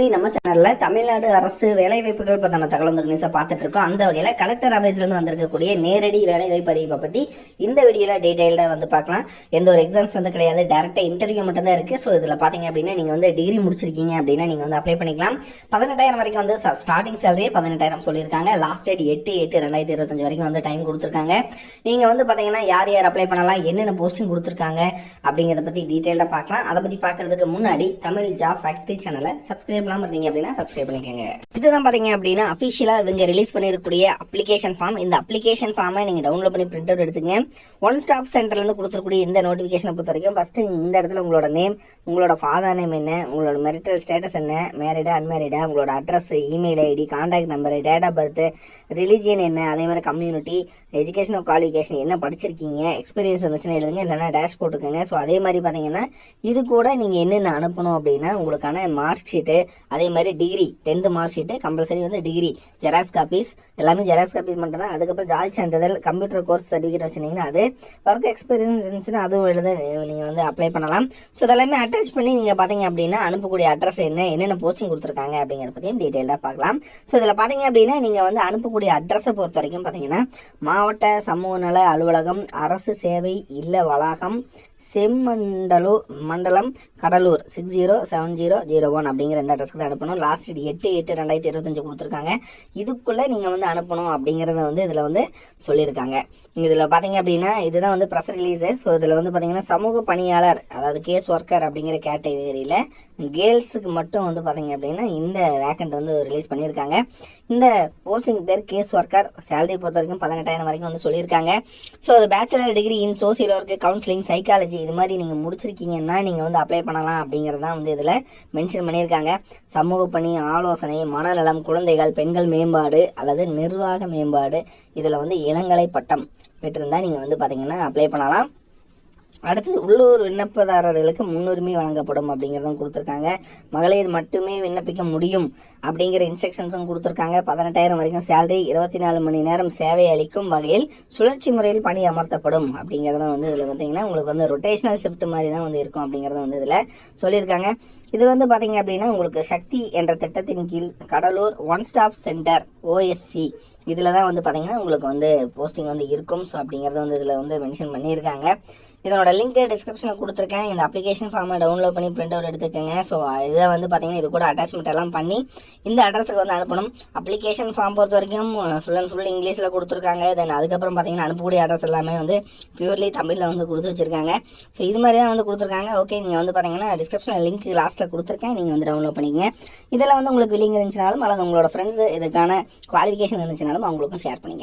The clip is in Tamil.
இன்று நம்ம சேனல்ல தமிழ்நாடு அரசு வேலைவாய்ப்புகள் பற்றின தகவல் வந்து நியூஸை பார்த்துட்டு இருக்கோம் அந்த வகையில் கலெக்டர் ஆஃபீஸ்ல இருந்து வந்திருக்கக்கூடிய நேரடி வேலைவாய்ப்பு அறிவிப்பை பற்றி இந்த வீடியோவில் டீட்டெயில்டாக வந்து பார்க்கலாம். எந்த ஒரு எக்ஸாம்ஸ் வந்து கிடையாது டேரெக்டாக இன்டர்வியூ மட்டும் தான் இருக்குது ஸோ இதில் பார்த்தீங்க அப்படின்னா நீங்கள் வந்து டிகிரி முடிச்சிருக்கீங்க அப்படின்னா நீங்கள் வந்து அப்ளை பண்ணிக்கலாம். பதினெட்டாயிரம் வரைக்கும் வந்து ஸ்டார்டிங் சேலரியே பதினெட்டாயிரம் சொல்லியிருக்காங்க. லாஸ்ட் டேட் எட்டு எட்டு ரெண்டாயிரத்தி இருபத்தஞ்சு வரைக்கும் வந்து டைம் கொடுத்துருக்காங்க. நீங்கள் வந்து பார்த்தீங்கன்னா யார் யார் அப்ளை பண்ணலாம் என்னென்ன போஸ்டிங் கொடுத்துருக்காங்க அப்படிங்கிறத பற்றி டீட்டெயிலாக பார்க்கலாம். அதை பற்றி பார்க்கறதுக்கு முன்னாடி தமிழ் ஜாப் ஃபேக்ட்ரி சேனலை சப்ஸ்கிரைப் பண்ணாமல் இருந்தீங்க அப்படின்னா சப்ஸ்கிரைப் பண்ணிக்கோங்க. இதுதான் பார்த்தீங்க அப்படின்னா அஃபிஷியலாக இவங்க ரிலீஸ் பண்ணிருக்கக்கூடிய அப்ளிகேஷன் ஃபார்ம் இந்த அப்ளிகேஷன் ஃபார்மை நீங்கள் டவுன்லோட் பண்ணி பிரிண்ட் அவுட் எடுத்துங்க. ஒன் ஸ்டாப் சென்டர்லேருந்து கொடுத்துருக்கூடிய இந்த நோட்டிஃபிகேஷனை பொறுத்த வரைக்கும் ஃபஸ்ட்டு இந்த இடத்துல உங்களோட நேம் உங்களோட ஃபாதர் நேம் என்ன உங்களோட மெரிட்டல் ஸ்டேட்டஸ் என்ன மேரிடா அன்மேரிடா உங்களோட address email ID contact number date of birth religion என்ன அதே மாதிரி கம்யூனிட்டி எஜுகேஷன் குவாலிஃபிகேஷன் என்ன படிச்சிருக்கீங்க எக்ஸ்பீரியன்ஸ் இருந்துச்சுன்னா எழுதுங்க இல்லைனா டேஷ் போட்டுக்கோங்க. ஸோ அதே மாதிரி பார்த்தீங்கன்னா இது கூட நீங்கள் என்னென்ன அனுப்பணும் அப்படின்னா உங்களுக்கான மார்க் ஷீட்டு அதே மாதிரி degree tenth mark sheet compulsory வந்து டிகிரி ஜெராக்ஸ் காப்பீஸ் எல்லாமே ஜெராக்ஸ் காப்பீஸ் மட்டும் தான் அதுக்கப்புறம் ஜாதி சான்றிதழ் கம்ப்யூட்டர் கோர்ஸ் சர்டிஃபிகேட் வச்சுருந்தீங்கன்னா அது ஒர்க் எக்ஸ்பீரியன்ஸ் இருந்துச்சுன்னா அதுவும் எழுத நீங்கள் வந்து அப்ளை பண்ணலாம். ஸோ இதெல்லாமே அட்டாச் பண்ணி நீங்கள் பார்த்தீங்க அப்படின்னா அனுப்பக்கூடிய அட்ரஸ் என்ன என்னென்ன போஸ்டிங் கொடுத்துருக்காங்க அப்படிங்கிறத பற்றியும் டீட்டெயிலாக பார்க்கலாம். ஸோ இதில் பார்த்தீங்க அப்படின்னா நீங்கள் வந்து அனுப்பக்கூடிய அட்ரஸை பொறுத்த வரைக்கும் பார்த்தீங்கன்னா மாவட்ட சமூக நல அலுவலகம் அரசு சேவை இல்ல வளாகம் செம்மண்டலூர் மண்டலம் Cuddalore six zero seven zero zero one அப்படிங்கிற இந்த அட்ரஸ்க்கு தான் அனுப்பணும். லாஸ்ட் டேட் எட்டு எட்டு ரெண்டாயிரத்தி இருபத்தஞ்சு கொடுத்துருக்காங்க. இதுக்குள்ளே நீங்கள் வந்து அனுப்பணும் அப்படிங்கிறத வந்து இதில் வந்து சொல்லியிருக்காங்க. இதில் பார்த்தீங்க அப்படின்னா இதுதான் வந்து ப்ரெஸ் ரிலீஸு ஸோ இதில் வந்து பார்த்தீங்கன்னா சமூக பணியாளர் அதாவது கேஸ் ஒர்க்கர் அப்படிங்கிற கேட்டகரியில் கேர்ள்ஸுக்கு மட்டும் வந்து பார்த்தீங்க அப்படின்னா இந்த வேக்கண்ட் வந்து ரிலீஸ் பண்ணியிருக்காங்க. இந்த போஸ்டிங் பேர் கேஸ் ஒர்க்கர் சேலரி பொறுத்த வரைக்கும் பதினெட்டாயிரம் வரைக்கும் வந்து சொல்லியிருக்காங்க. ஸோ அது bachelor degree in social work counselling psychology இது மாதிரி நீங்கள் முடிச்சிருக்கீங்கன்னா நீங்கள் வந்து அப்ளை பண்ணலாம் அப்படிங்கிறது தான் வந்து இதில் மென்ஷன் பண்ணியிருக்காங்க. சமூக பணி ஆலோசனை மனநலம் குழந்தைகள் பெண்கள் மேம்பாடு அல்லது நிர்வாக மேம்பாடு. இதில் வந்து இளங்கலை பட்டம் பெற்றிருந்தால் நீங்கள் வந்து பார்த்தீங்கன்னா அப்ளை பண்ணலாம். அடுத்தது உள்ளூர் விண்ணப்பதாரர்களுக்கு முன்னுரிமை வழங்கப்படும் அப்படிங்கிறதும் கொடுத்துருக்காங்க. மகளிர் மட்டுமே விண்ணப்பிக்க முடியும் அப்படிங்கிற இன்ஸ்ட்ரக்ஷன்ஸும் கொடுத்துருக்காங்க. பதினெட்டாயிரம் வரைக்கும் சேலரி இருபத்தி நாலு மணி நேரம் சேவை அளிக்கும் வகையில் சுழற்சி முறையில் பணி அமர்த்தப்படும் அப்படிங்கிறதும் வந்து இதில் பார்த்தீங்கன்னா உங்களுக்கு வந்து ரொட்டேஷனல் ஷிஃப்ட் மாதிரி தான் வந்து இருக்கும் அப்படிங்கிறத வந்து இதில் சொல்லியிருக்காங்க. இது வந்து பார்த்தீங்க அப்படின்னா உங்களுக்கு சக்தி என்ற திட்டத்தின் கீழ் Cuddalore one stop centre OSC இதில் தான் வந்து பார்த்தீங்கன்னா உங்களுக்கு வந்து போஸ்டிங் வந்து இருக்கும். ஸோ அப்படிங்கிறத வந்து இதில் வந்து மென்ஷன் பண்ணியிருக்காங்க. இதனோட லிங்க் டிஸ்கிரிப்ஷனில் கொடுத்துருக்கேன். இந்த அப்ளிகேஷன் ஃபார்மை டவுன்லோட் பண்ணி பிரிண்ட் அவுட் எடுத்துக்கோங்க. ஸோ இதை வந்து பார்த்தீங்கன்னா இது கூட அட்டாச்மெண்ட் எல்லாம் பண்ணி இந்த அட்ரஸுக்கு வந்து அனுப்பணும். அப்ளிகேஷன் ஃபார்ம் பொறுத்த வரைக்கும் ஃபுல் அண்ட் ஃபுல் இங்கிலீஷில் கொடுத்துருக்காங்க. தென் அதுக்கப்புறம் பார்த்தீங்கன்னா அனுப்பக்கூடிய அட்ரஸ் எல்லாமே வந்து பியூர்லி தமிழில் வந்து கொடுத்து வச்சிருக்காங்க. ஸோ இது மாதிரி தான் வந்து கொடுத்துருக்காங்க. ஓகே நீங்கள் வந்து பார்த்தீங்கன்னா டிஸ்கிரிப்ஷனில் லிங்க் லாஸ்ட்டில் கொடுத்துருக்கேன். நீங்கள் வந்து டவுன்லோட் பண்ணிக்கங்க. இதில் வந்து உங்களுக்கு லிங்க் இருந்துச்சுனாலும் அல்லது உங்களோட ஃப்ரெண்ட்ஸ் இதுக்கான குவாலிஃபிகேஷன் இருந்துச்சுனாலும் அவங்களுக்கும் ஷேர் பண்ணிங்க